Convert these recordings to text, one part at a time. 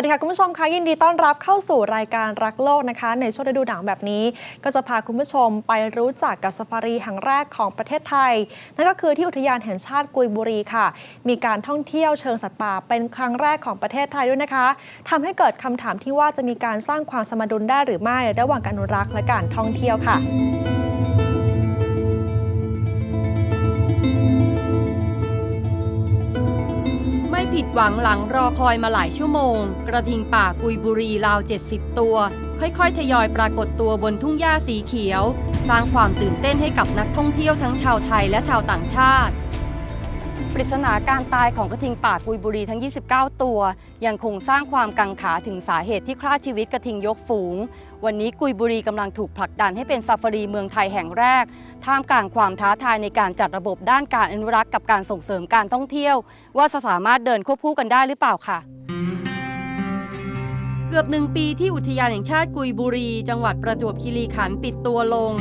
สวัสดีค่ะ คุณผู้ชมคะยินดีต้อนรับเข้าสู่รายการรักโลกนะคะ ในช่วงฤดูหนาวแบบนี้ ก็จะพาคุณผู้ชมไปรู้จักกับซาฟารีแห่งแรกของประเทศไทย นั่นก็คือที่อุทยานแห่งชาติกุยบุรีค่ะ มีการท่องเที่ยวเชิงสัตว์ป่าเป็นครั้งแรกของประเทศไทยด้วยนะคะทำให้เกิดคำถามที่ว่าจะมีการสร้างความสมดุลได้หรือไม่ระหว่างการอนุรักษ์และการท่องเที่ยวค่ะ ผิดหวังหลังรอคอยมาหลายชั่วโมง กระทิงป่ากุยบุรีราว 70 ตัว ค่อยๆ ทยอยปรากฏตัวบนทุ่งหญ้าสีเขียว สร้างความตื่นเต้นให้กับนักท่องเที่ยวทั้งชาวไทยและชาวต่างชาติ ปริศนาการตายของกระทิงป่ากุยบุรีทั้ง 29 ตัว ยังคงสร้างความกังขาถึงสาเหตุที่ฆ่าชีวิตกระทิงยกฝูง วันนี้กุยบุรีกำลังถูกผลักดันให้เป็นซาฟารีเมืองไทยแห่งแรก ท่ามกลางความท้าทายในการจัดระบบด้านการอนุรักษ์กับการส่งเสริมการท่องเที่ยว ว่าจะสามารถเดินควบคู่กันได้หรือเปล่าค่ะเกือบหนึ่งปีที่อุทยานแห่งชาติกุยบุรี จังหวัดประจวบคีรีขันธ์ปิดตัวลง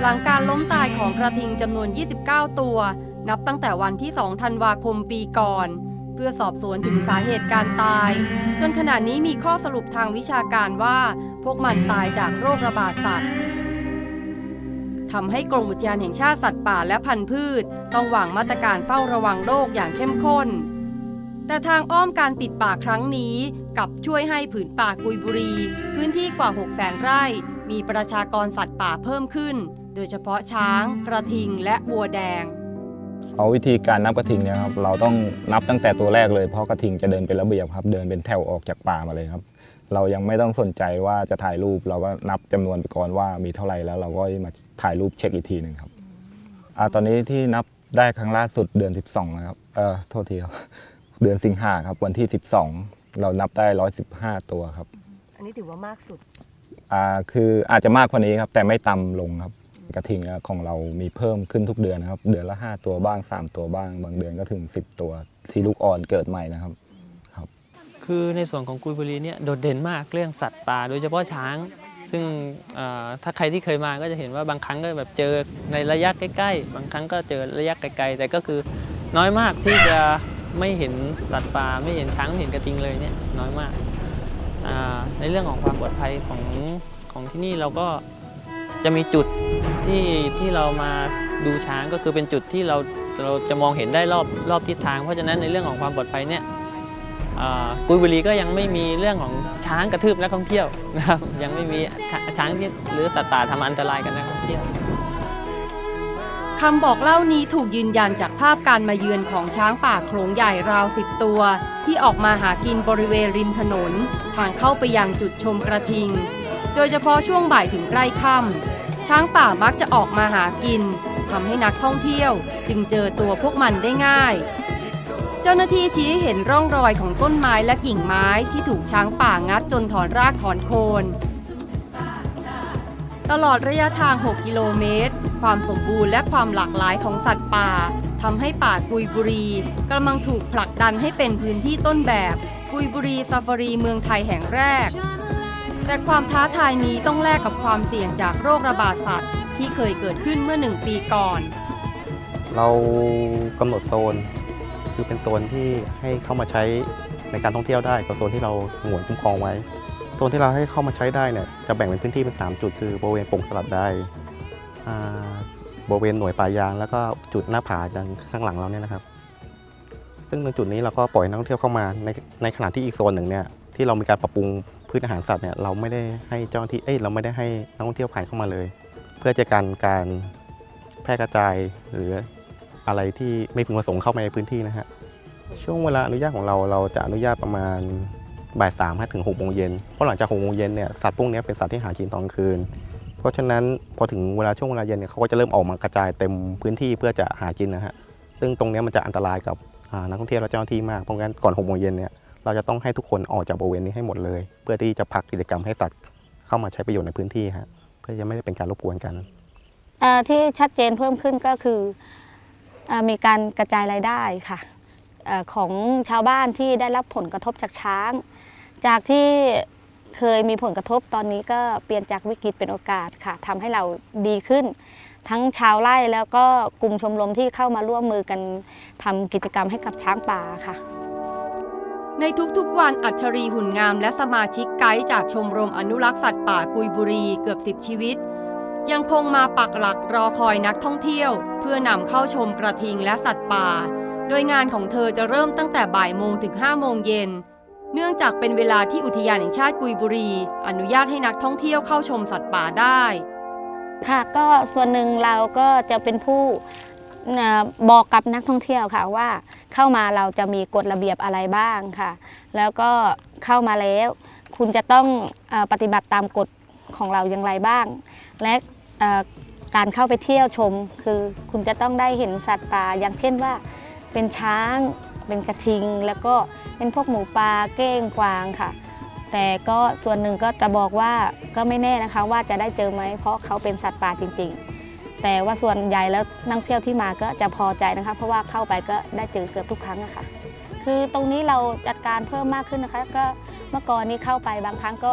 หลังการล้มตายของกระทิงจำนวน 29 ตัว นับตั้งแต่วันที่ 2 ธันวาคมปีก่อน เพื่อสอบสวนถึงสาเหตุการตาย จนขณะนี้มีข้อสรุปทางวิชาการว่า พวกมันตายจากโรคระบาดสัตว์ทำให้กรมอุทยานแห่งชาติสัตว์ป่าและพันธุ์พืช ต้องวางมาตรการเฝ้าระวังโรคอย่างเข้มข้น แต่ทางอ้อมการปิดป่าครั้งนี้กับช่วยให้ผืนป่ากุยบุรี พื้นที่กว่า6แสนไร่ มีประชากรสัตว์ป่าเพิ่มขึ้น โดยเฉพาะช้าง กระทิงและวัวแดง เอาวิธีการนับกระทิงเนี่ยครับเราต้องนับตั้งแต่ตัวแรกเลยเพราะกระทิงจะเดินเป็นระเบียบครับเดินเป็นแถวออกจากป่ามาเลยครับ เรายังไม่ต้องสนใจว่าจะถ่ายรูปเราก็นับจำนวนไปก่อนว่ามีเท่าไหร่แล้วเราก็มาถ่ายรูปเช็คอีกทีหนึ่งครับอ่าตอนนี้ที่นับได้ครั้งล่าสุดเดือน 12นะครับเออโทษทีครับเดือนสิงหาครับวันที่ 12 เรานับได้ 115 ตัวครับ อันนี้ถือว่ามากสุดอ่าคืออาจจะมากกว่านี้ครับแต่ไม่ต่ำลงครับ กระทิงของเรามีเพิ่มขึ้นทุกเดือนนะครับ เดือนละ 5 ตัวบ้าง 3 ตัวบ้าง บางเดือนก็ถึง 10 ตัวที่ลูกอ่อนเกิดใหม่นะครับครับ คือในส่วนของกุยบุรีเนี่ยโดดเด่นมากเรื่องสัตว์ป่าโดยเฉพาะช้าง ซึ่งถ้าใครที่เคยมาก็จะเห็นว่าบางครั้งก็แบบเจอในระยะใกล้ ๆ บางครั้งก็เจอระยะไกลๆ แต่ก็คือน้อยมากที่จะไม่เห็นสัตว์ป่าไม่เห็นช้างไม่เห็นกระทิงเลยเนี่ยน้อยมากในเรื่องของความปลอดภัยของของที่นี่เราก็ จะมีจุดที่ที่เรามาดูช้างก็คือเป็นจุดที่เราเราจะมองเห็นได้รอบรอบทิศทาง เพราะฉะนั้นในเรื่องของความปลอดภัยเนี่ยกุยบุรีก็ยังไม่มีเรื่องของช้างกระทืบนักท่องเที่ยวนะครับยังไม่มีชช้างที่หรือสัตว์ป่าทำอันตรายกับนักท่องเที่ยวคำบอกเล่านี้ถูกยืนยันจากภาพการมาเยือนของช้างป่าโขลงใหญ่ราวสิบตัว ที่ออกมาหากินบริเวณริมถนน ทางเข้าไปยังจุดชมกระทิง โดยเฉพาะช่วงบ่ายถึงใกล้ค่ำ ช้างป่ามักจะออกมาหากินทำให้นักท่องเที่ยวจึงเจอตัวพวกมันได้ง่าย เจ้าหน้าที่ชี้เห็นร่องรอยของต้นไม้และกิ่งไม้ที่ถูกช้างป่างัดจนถอนรากถอนโคน ตลอดระยะทาง 6 กิโลเมตร ความสมบูรณ์และความหลากหลายของสัตว์ป่าทำให้ป่ากุยบุรีกำลังถูกผลักดันให้เป็นพื้นที่ต้นแบบกุยบุรีซาฟารีเมืองไทยแห่งแรก แต่ความท้าทายนี้ต้องแลกกับความเสี่ยงจากโรคระบาดสัตว์ที่เคยเกิดขึ้นเมื่อหนึ่งปีก่อน เรากำหนดโซน คือเป็นโซนที่ให้เข้ามาใช้ในการท่องเที่ยวได้กับโซนที่เราสงวนคุ้มครองไว้โซนที่เราให้เข้ามาใช้ได้เนี่ยจะแบ่งเป็นพื้นที่เป็น 3 จุด คือบริเวณโป่งสลัดได้อ่าบริเวณหน่วยป่ายาง แล้วก็จุดหน้าผาดังข้างหลังเราเนี่ยนะครับ ซึ่งตรงจุดนี้เราก็ปล่อยนักท่องเที่ยวเข้ามาในในขณะที่อีกโซนหนึ่งเนี่ยที่เรามีการปรับปรุง พืชอาหารสัตว์เนี่ยเราไม่ได้ให้เจ้าหน้าที่เอ้ยเราไม่ได้ให้นักท่องเที่ยวผ่านเข้ามาเลย เพื่อจะกันการแพร่กระจายหรืออะไรที่ไม่พึงประสงค์เข้ามาในพื้นที่นะฮะช่วงเวลาอนุญาตของเราเราจะอนุญาตประมาณบ่ายสามถึงหกโมงเย็นเพราะหลังจากหกโมงเย็นเนี่ยสัตว์พวกนี้เป็นสัตว์ที่หากินตอนคืน เพราะฉะนั้นพอถึงเวลาช่วงเวลาเย็นเนี่ยเขาก็จะเริ่มออกมากระจายเต็มพื้นที่เพื่อจะหากินนะฮะซึ่งตรงนี้มันจะอันตรายกับนักท่องเที่ยวและเจ้าหน้าที่มากเพราะงั้นก่อนหกโมงเย็นเนี่ย เราจะต้องให้ทุกคนออกจากบริเวณนี้ให้หมดเลย เพื่อที่จะพักกิจกรรมให้สัตว์เข้ามาใช้ประโยชน์ในพื้นที่ฮะเพื่อจะไม่ได้เป็นการรบกวนกันที่ชัดเจนเพิ่มขึ้นก็คืออมีการกระจายรายได้ค่ะอของชาวบ้านที่ได้รับผลกระทบจากช้าง จากที่เคยมีผลกระทบตอนนี้ก็เปลี่ยนจากวิกฤตเป็นโอกาสค่ะทำให้เราดีขึ้น ทั้งชาวไร่แล้วก็กลุ่มชมรมที่เข้ามาร่วมมือกันทำกิจกรรมให้กับช้างป่าค่ะ ในทุกๆวันอัจฉรีหุ่นงามและสมาชิกไกด์จากชมรมอนุรักษ์สัตว์ป่ากุยบุรีเกือบ10ชีวิต ยังคงมาปักหลักรอคอยนักท่องเที่ยว เพื่อนำเข้าชมกระทิงและสัตว์ป่า โดยงานของเธอจะเริ่มตั้งแต่บ่ายโมงถึง5โมงเย็น เนื่องจากเป็นเวลาที่อุทยานแห่งชาติกุยบุรี อนุญาตให้นักท่องเที่ยวเข้าชมสัตว์ป่าได้ ค่ะก็ส่วนหนึ่งเราก็จะเป็นผู้ บอกกับนักท่องเที่ยวค่ะว่าเข้ามาเราจะมีกฎระเบียบอะไรบ้างค่ะ แล้วก็เข้ามาแล้ว คุณจะต้องปฏิบัติตามกฎของเราอย่างไรบ้าง และการเข้าไปเที่ยวชม คือคุณจะต้องได้เห็นสัตว์ป่าอย่างเช่นว่า เป็นช้างเป็นกระทิง แล้วก็เป็นพวกหมูป่าเก้งกวางค่ะ แต่ก็ส่วนหนึ่งก็จะบอกว่าก็ไม่แน่นะคะว่าจะได้เจอไหมเพราะเขาเป็นสัตว์ป่าจริง ๆ แต่ว่าส่วนใหญ่แล้วนักท่งเที่ยวที่มาก็จะพอใจนะคะ เพราะว่าเข้าไปก็ได้เจอเกือบทุกครั้งนะคะคือตรงนี้เราจัดการเพิ่มมากขึ้นนะคะ ก็เมื่อก่อนนี้เข้าไปบางครั้งก็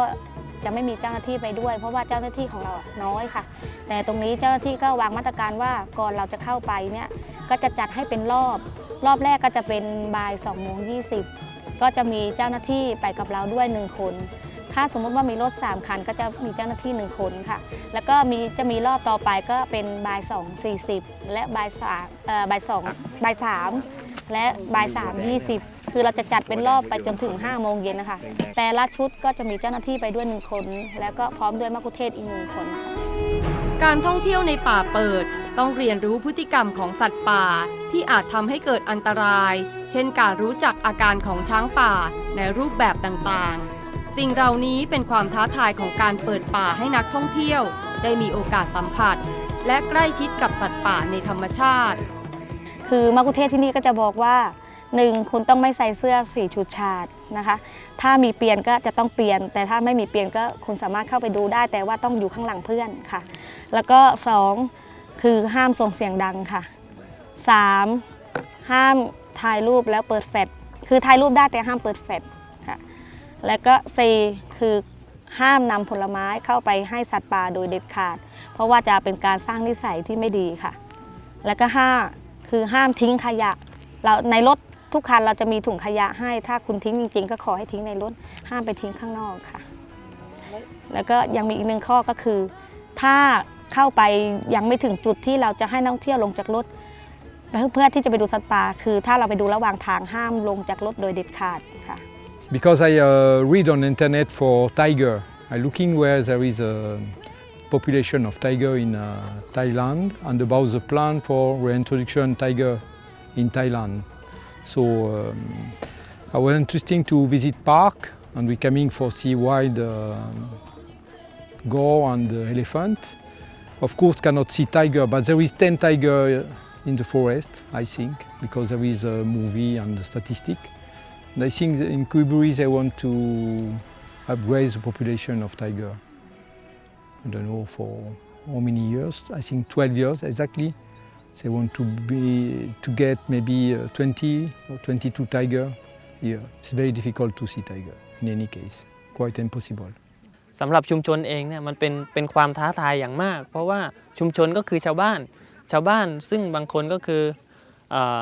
จะไม่มีเจ้าหน้าที่ไปด้วย เพราะว่าเจ้าหน้าที่ของเราอะน้อยค่ะ แต่ตรงนี้เจ้าหน้าที่ก็วางมาตรการว่าก่อนเราจะเข้าไปเนี่ยก็จะจัดให้เป็นรอบ รอบแรกก็จะเป็นบ่าย2โมง20 ก็จะมีเจ้าหน้าที่ไปกับเราด้วย 1 คน ถ้าสมมุติว่ามีรถ 3 คัน ก็จะมีเจ้าหน้าที่ 1 คนค่ะ แล้วก็มีจะมีรอบต่อไปก็เป็นบ่าย2 40 และบ่ายสามเอ่อบ่าย2บ่าย3และบ่าย3 20คือเราจะจัดเป็นรอบไปจนถึง 5 โมงเย็นนะคะ แต่ละชุดก็จะมีเจ้าหน้าที่ไปด้วย1คน แล้วก็พร้อมด้วยมักคุเทศกอีกหนึ่งคน การท่องเที่ยวในป่าเปิด ต้องเรียนรู้พฤติกรรมของสัตว์ป่า ที่อาจทำให้เกิดอันตราย เช่นการรู้จักอาการของช้างป่าในรูปแบบต่างๆ สิ่งเหล่านี้เป็นความท้าทายของการเปิดป่าให้นักท่องเที่ยว ได้มีโอกาสสัมผัส และใกล้ชิดกับสัตว์ป่าในธรรมชาติ คือมักคุเทศที่นี่ก็จะบอกว่าหนึ่งคุณต้องไม่ใส่เสื้อสีฉูดฉาดนะคะ ถ้ามีเปลี่ยนก็จะต้องเปลี่ยน แต่ถ้าไม่มีเปลี่ยนก็คุณสามารถเข้าไปดูได้ แต่ว่าต้องอยู่ข้างหลังเพื่อนค่ะ แล้วก็สองคือห้ามส่งเสียงดังค่ะสามห้ามถ่ายรูปแล้วเปิดแฟลชคือถ่ายรูปได้แต่ห้ามเปิดแฟลช แล้วก็สี่คือห้ามนำผลไม้เข้าไปให้สัตว์ป่าโดยเด็ดขาด เพราะว่าจะเป็นการสร้างนิสัยที่ไม่ดีค่ะ แล้วก็ห้าคือห้ามทิ้งขยะ เราในรถทุกคันเราจะมีถุงขยะให้ ถ้าคุณทิ้งจริงๆ ก็ขอให้ทิ้งในรถ ห้ามไปทิ้งข้างนอกค่ะ แล้วก็ยังมีอีกหนึ่งข้อก็คือ ถ้าเข้าไปยังไม่ถึงจุดที่เราจะให้นักท่องเที่ยวลงจากรถเพื่อที่จะไปดูสัตว์ป่า คือถ้าเราไปดูระหว่างทางห้ามลงจากรถโดยเด็ดขาดค่ะ Because I uh, read on internet for tiger, I'm looking where there is a population of tiger in uh, Thailand and about the plan for reintroduction tiger in Thailand. So um, I was interesting to visit park and we coming for see wild uh, and uh, elephant. Of course cannot see tiger, but there is 10 tiger in the forest, I think, because there is a movie and a statistic. And I think that in Kuiburi they want to upgrade the population of tiger. I don't know for how many years. I think 12 years exactly. They want to be to get maybe uh, 20 or 22 tiger here. It's very difficult to see tiger in any case. Quite impossible. สำหรับชุมชนเองเนี่ยมันเป็นเป็นความท้าทายอย่างมาก เพราะว่าชุมชนก็คือชาวบ้าน ชาวบ้านซึ่งบางคนก็คือเออ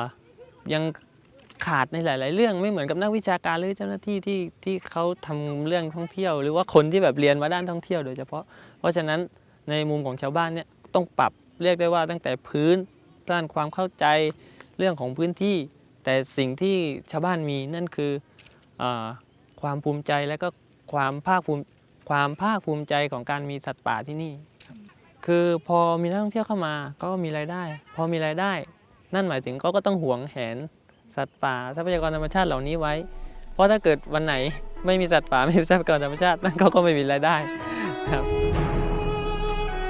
ยัง ขาดในหลาย ๆ เรื่องไม่เหมือนกับนักวิชาการหรือเจ้าหน้าที่ที่ที่เขาทำเรื่องท่องเที่ยว หรือว่าคนที่แบบเรียนมาด้านท่องเที่ยวโดยเฉพาะ เพราะฉะนั้นในมุมของชาวบ้านเนี่ยต้องปรับเรียกได้ว่าตั้งแต่พื้นด้านความเข้าใจเรื่องของพื้นที่ แต่สิ่งที่ชาวบ้านมีนั่นคืออความภูมิใจและก็ความภาคภูมิความภาคภูมิใจของการมีสัตว์ป่าที่นี่ คือพอมีนักท่องเที่ยวเข้ามาก็มีรายได้ พอมีรายได้ นั่นหมายถึงเขาก็ต้องหวงแหน สัตว์ป่าทรัพยากรธรรมชาติเหล่านี้ไว้ เพราะถ้าเกิดวันไหนไม่มีสัตว์ป่าไม่มีทรัพยากรธรรมชาตินั่นเขาก็ไม่มีรายได้ครับ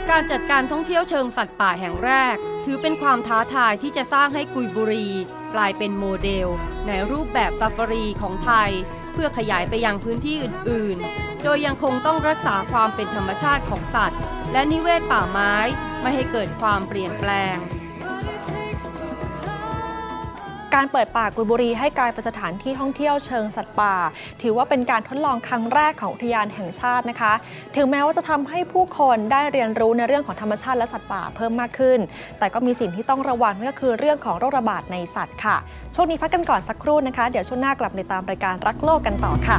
การจัดการท่องเที่ยวเชิงสัตว์ป่าแห่งแรก ถือเป็นความท้าทายที่จะสร้างให้กุยบุรี กลายเป็นโมเดล ในรูปแบบซาฟารีของไทย เพื่อขยายไปยังพื้นที่อื่น ๆ โดยยังคงต้องรักษาความเป็นธรรมชาติของสัตว์ และนิเวศป่าไม้ ไม่ให้เกิดความเปลี่ยนแปลง การเปิดป่ากุยบุรีให้กลายเป็นสถานที่ท่องเที่ยวเชิงสัตว์ป่า ถือว่าเป็นการทดลองครั้งแรกของอุทยานแห่งชาตินะคะ ถึงแม้ว่าจะทำให้ผู้คนได้เรียนรู้ในเรื่องของธรรมชาติและสัตว์ป่าเพิ่มมากขึ้น แต่ก็มีสิ่งที่ต้องระวังก็คือเรื่องของโรคระบาดในสัตว์ค่ะ ช่วงนี้พักกันก่อนสักครู่นะคะ เดี๋ยวช่วงหน้ากลับในตามรายการรักโลกกันต่อค่ะ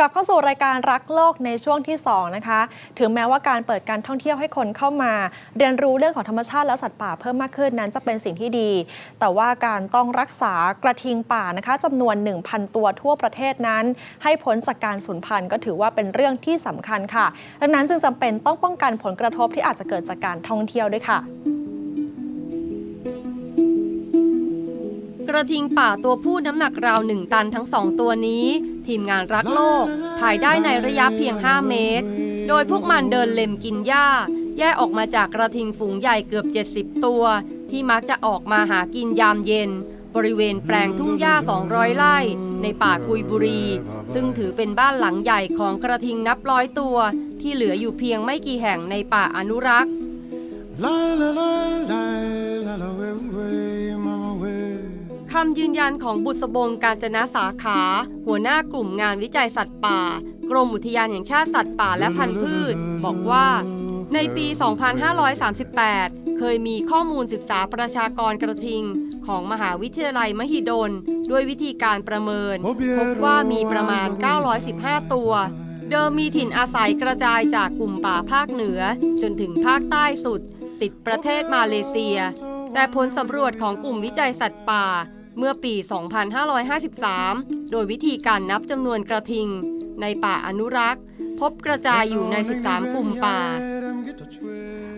กลับเข้าสู่รายการรักโลกในช่วงที่ 2 นะคะ ถึงแม้ว่าการเปิดการท่องเที่ยวให้คนเข้ามา เรียนรู้เรื่องของธรรมชาติและสัตว์ป่าเพิ่มมากขึ้นนั้นจะเป็นสิ่งที่ดี แต่ว่าการต้องรักษากระทิงป่านะคะจำนวน 1,000 ตัวทั่วประเทศนั้น ให้พ้นจากการสูญพันธุ์ก็ถือว่าเป็นเรื่องที่สำคัญค่ะ ดังนั้นจึงจำเป็นต้องป้องกันผลกระทบที่อาจจะเกิดจากการท่องเที่ยวด้วยค่ะ กระทิงป่าตัวผู้น้ำหนักราว1ตันทั้ง2ตัวนี้ ทีมงานรักโลก ถ่ายได้ในระยะเพียง 5 เมตร โดยพวกมันเดินเล็มกินหญ้า แยกออกมาจากกระทิงฝูงใหญ่เกือบ 70 ตัว ที่มักจะออกมาหากินยามเย็น บริเวณแปลงทุ่งหญ้า 200 ไร่ ในป่ากุยบุรี ซึ่งถือเป็นบ้านหลังใหญ่ของกระทิงนับร้อยตัว ที่เหลืออยู่เพียงไม่กี่แห่งในป่าอนุรักษ์ La la la la la la คำยืนยันของบุษบงการจนะสาขา หัวหน้ากลุ่มงานวิจัยสัตว์ป่า กรมอุทยานแห่งชาติสัตว์ป่าและพันธุ์พืช บอกว่า ในปี 2538 เคยมีข้อมูลศึกษาประชากรกระทิง ของมหาวิทยาลัยมหิดล ด้วยวิธีการประเมิน พบว่ามีประมาณ 915 ตัว เดิมมีถิ่นอาศัยกระจายจากกลุ่มป่าภาคเหนือ จนถึงภาคใต้สุด ติดประเทศมาเลเซีย แต่ผลสำรวจของกลุ่มวิจัยสัตว์ป่า เมื่อปี 2553 โดยวิธีการนับจำนวนกระทิง ในป่าอนุรักษ์ พบกระจายอยู่ใน 13 กลุ่มป่า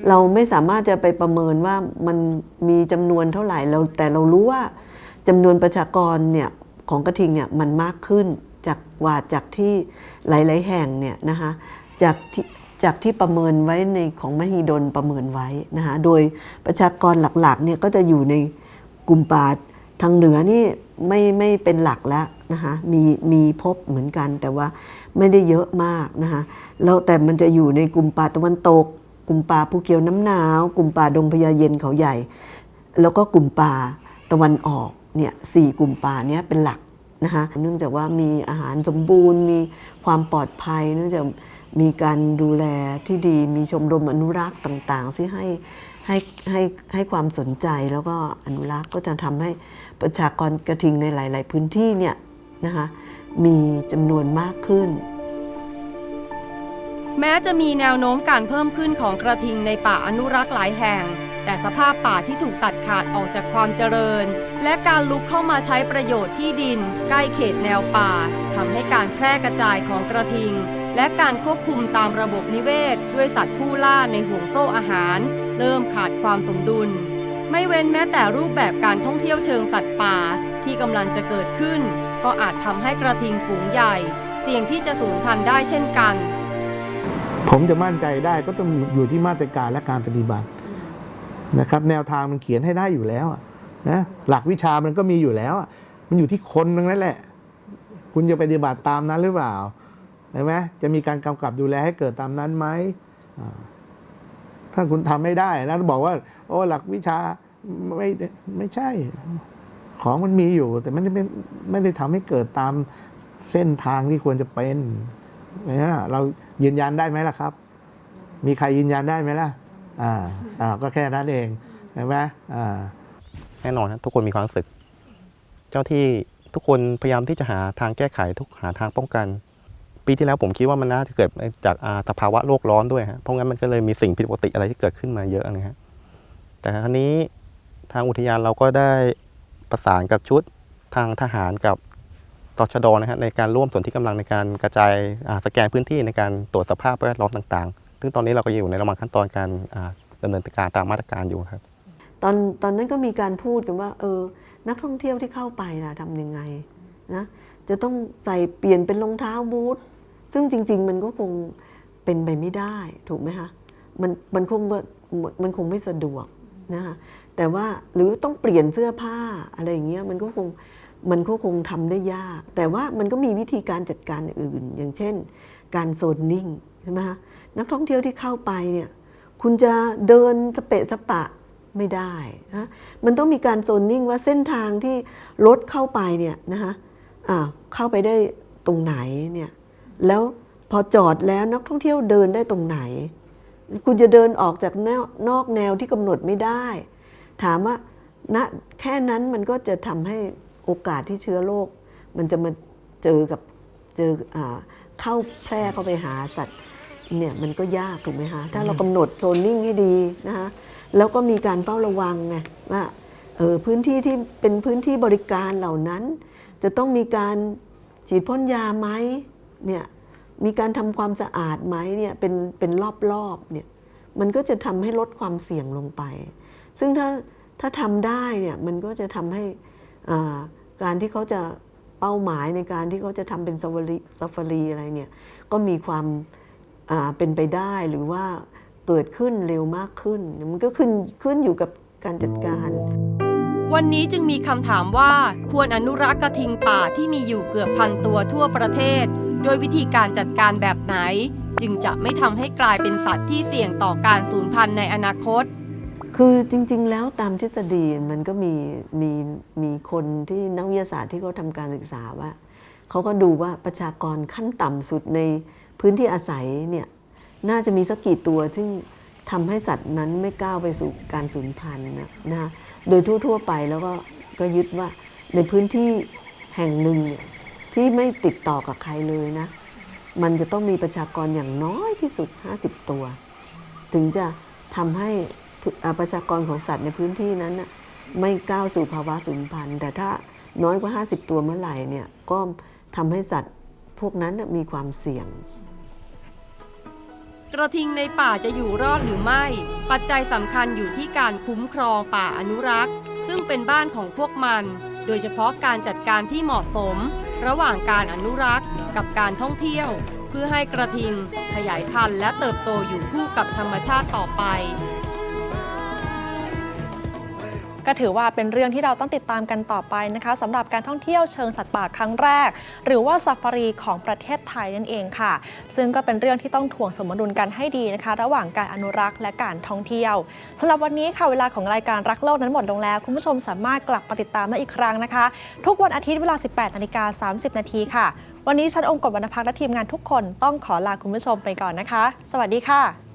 เราไม่สามารถจะไปประเมินว่ามันมีจำนวนเท่าไหร่เราแต่เรารู้ว่าจำนวนประชากรเนี่ยของกระทิงเนี่ยมันมากขึ้นจากกว่าจากที่หลาย ๆ แห่งเนี่ยนะคะจากที่จากที่ประเมินไว้ในของมหิดลประเมินไว้นะคะโดยประชากรหลัก ๆ เนี่ยก็จะอยู่ในกลุ่มป่า ทางเหนือนี่ไม่ไม่เป็นหลักแล้วนะคะมีมีพบเหมือนกันแต่ว่าไม่ได้เยอะมากนะคะแล้วแต่มันจะอยู่ในกลุ่มป่าตะวันตก กลุ่มป่าภูเขียวน้ำหนาว กลุ่มป่าดงพญาเย็นเขาใหญ่ แล้วก็กลุ่มป่าตะวันออกเนี่ยสี่กลุ่มป่าเนี้ยเป็นหลักนะคะเนื่องจากว่ามีอาหารสมบูรณ์ มีความปลอดภัย เนื่องจากมีการดูแลที่ดีมีชมรมอนุรักษ์ต่างๆที่ให้ ให้ให้ให้ความสนใจแล้วก็อนุรักษ์ก็จะทำให้ประชากรกระทิงในหลาย ๆ พื้นที่เนี่ยนะคะมีจำนวนมากขึ้น แม้จะมีแนวโน้มการเพิ่มขึ้นของกระทิงในป่าอนุรักษ์หลายแห่ง แต่สภาพป่าที่ถูกตัดขาดออกจากความเจริญ และการลุกเข้ามาใช้ประโยชน์ที่ดิน ใกล้เขตแนวป่าทำให้การแพร่กระจายของกระทิง และการควบคุมตามระบบนิเวศ ด้วยสัตว์ผู้ล่าในห่วงโซ่อาหาร เริ่มขาดความสมดุล ไม่เว้นแม้แต่รูปแบบการท่องเที่ยวเชิงสัตว์ป่าที่กำลังจะเกิดขึ้น ก็อาจทำให้กระทิงฝูงใหญ่ เสี่ยงที่จะสูญพันธุ์ได้เช่นกัน ผมจะมั่นใจได้ก็ต้องอยู่ที่มาตรการและการปฏิบัตินะครับแนวทางมันเขียนให้ได้อยู่แล้วนะหลักวิชามันก็มีอยู่แล้ว มันอยู่ที่คนนึงนั่นแหละ คุณจะปฏิบัติตามนั้นหรือเปล่าใช่ไหมจะมีการกำกับดูแลให้เกิดตามนั้นไหม ถ้าคุณทำไม่ได้นะบอกว่า โอ้หลักวิชาไม่ไม่ใช่ ของมันมีอยู่ แต่มันไม่ไม่ได้ทำให้เกิดตามเส้นทางที่ควรจะเป็นนี่ยเรายืนยันได้ไหมล่ะครับ มีใครยืนยันได้ไหมล่ะ อ่าอ่าก็แค่นั้นเองเห็นไหมอ่าแน่นอนนะทุกคนมีความรู้สึก เจ้าที่ทุกคนพยายามที่จะหาทางแก้ไขทุกหาทางป้องกัน ปีที่แล้วผมคิดว่ามันน่าจะเกิดจากอ่าสภาวะโลกร้อนด้วยฮะเพราะงั้นมันก็เลยมีสิ่งผิดปกติอะไรที่เกิดขึ้นมาเยอะนะฮะแต่ครั้นี้ทางอุทยานเราก็ได้ประสานกับชุดทางทหารกับตชดนะฮะในการร่วมส่วนที่กำลังในการกระจายอ่าสแกนพื้นที่ในการตรวจสภาพแวดล้อมต่างๆ ซึ่งตอนนี้เราก็อยู่ในระหว่างขั้นตอนการอ่าดำเนินการตามมาตรการอยู่ครับ ตอนตอนนั้นก็มีการพูดกันว่า เออ นักท่องเที่ยวที่เข้าไปนะทำยังไงนะจะต้องใส่เปลี่ยนเป็นรองเท้าบูท ซึ่งจริง ๆ มันก็คงเป็นไปไม่ได้ถูกไหมคะมันมันคงมันคงไม่สะดวกนะคะแต่ว่าหรือต้องเปลี่ยนเสื้อผ้าอะไรอย่างเงี้ยมันก็คงมันก็คงทำได้ยาก แต่ว่ามันก็มีวิธีการจัดการอื่น อย่างเช่น การโซนนิ่งใช่ไหมคะนักท่องเที่ยวที่เข้าไปเนี่ยคุณจะเดินสเปะสปะไม่ได้นะมันต้องมีการโซนนิ่งว่าเส้นทางที่รถเข้าไปเนี่ยนะคะอ่าเข้าไปได้ตรงไหนเนี่ย แล้วพอจอดแล้วนักท่องเที่ยวเดินได้ตรงไหน คุณจะเดินออกจากแนวนอกแนวที่กำหนดไม่ได้ ถามว่าณแค่นั้นมันก็จะทำให้โอกาสที่เชื้อโรคมันจะมาเจอกับเจออเข้าแพร่เข้าไปหาสัตว์เนี่ยมันก็ยากถูกไหมคะถ้าเรากำหนดโซนนิ่งให้ดีนะคะแล้วก็มีการเฝ้าระวังไงว่าเออพื้นที่ที่เป็นพื้นที่บริการเหล่านั้น จะต้องมีการฉีดพ่นยาไหม เนี่ยมีการทำความสะอาดไหมเนี่ยเป็นเป็นรอบๆเนี่ยมันก็จะทำให้ลดความเสี่ยงลงไป ซึ่งถ้าถ้าทำได้เนี่ยมันก็จะทำให้การที่เขาจะเป้าหมายในการที่เขาจะทำเป็นซาฟารีซาฟารีอะไรเนี่ยก็มีความเป็นไปได้หรือว่าเกิดขึ้นเร็วมากขึ้น มันก็ขึ้นขึ้นอยู่กับการจัดการ วันนี้จึงมีคำถามว่าควรอนุรักษ์กระทิงป่าที่มีอยู่เกือบพันตัวทั่วประเทศ โดยวิธีการจัดการแบบไหน จึงจะไม่ทำให้กลายเป็นสัตว์ที่เสี่ยงต่อการสูญพันธุ์ในอนาคต คือจริง ๆ แล้วตามทฤษฎีมันก็มีมีมีคนที่นักวิทยาศาสตร์ที่เขาทำการศึกษาว่าเขาก็ดูว่าประชากรขั้นต่ำสุดในพื้นที่อาศัยเนี่ยน่าจะมีสักกี่ตัวซึ่งทำให้สัตว์นั้นไม่ก้าวไปสู่การสูญพันธุ์นะนะคะโดยทั่ว ๆ ไปแล้วก็ก็ยึดว่าในพื้นที่แห่งหนึ่งเนี่ย ที่ไม่ติดต่อกับใครเลยนะ มันจะต้องมีประชากรอย่างน้อยที่สุด 50 ตัว ถึงจะทำให้ประชากรของสัตว์ในพื้นที่นั้นนะไม่ก้าวสู่ภาวะสูญพันธุ์ แต่ถ้าน้อยกว่า 50 ตัวเมื่อไหร่เนี่ยก็ทำให้สัตว์พวกนั้นมีความเสี่ยง กระทิงในป่าจะอยู่รอดหรือไม่ ปัจจัยสำคัญอยู่ที่การคุ้มครองป่าอนุรักษ์ ซึ่งเป็นบ้านของพวกมัน โดยเฉพาะการจัดการที่เหมาะสม ระหว่างการอนุรักษ์กับการท่องเที่ยว เพื่อให้กระทิงขยายพันธุ์และเติบโตอยู่คู่กับธรรมชาติต่อไป ก็ถือว่าเป็นเรื่องที่เราต้องติดตามกันต่อไปนะคะสำหรับการท่องเที่ยวเชิงสัตว์ป่าครั้งแรก หรือว่าซาฟารีของประเทศไทยนั่นเองค่ะ ซึ่งก็เป็นเรื่องที่ต้องถ่วงสมดุลกันให้ดีนะคะ ระหว่างการอนุรักษ์และการท่องเที่ยวสำหรับวันนี้ค่ะเวลาของรายการรักโลกนั้นหมดลงแล้ว คุณผู้ชมสามารถกลับมาติดตามได้อีกครั้งนะคะ ทุกวันอาทิตย์เวลา 18นาฬิกา30 นาทีค่ะ วันนี้ฉันองค์กฎวรรณพักและทีมงานทุกคนต้องขอลาคุณผู้ชมไปก่อนนะคะ สวัสดีค่ะ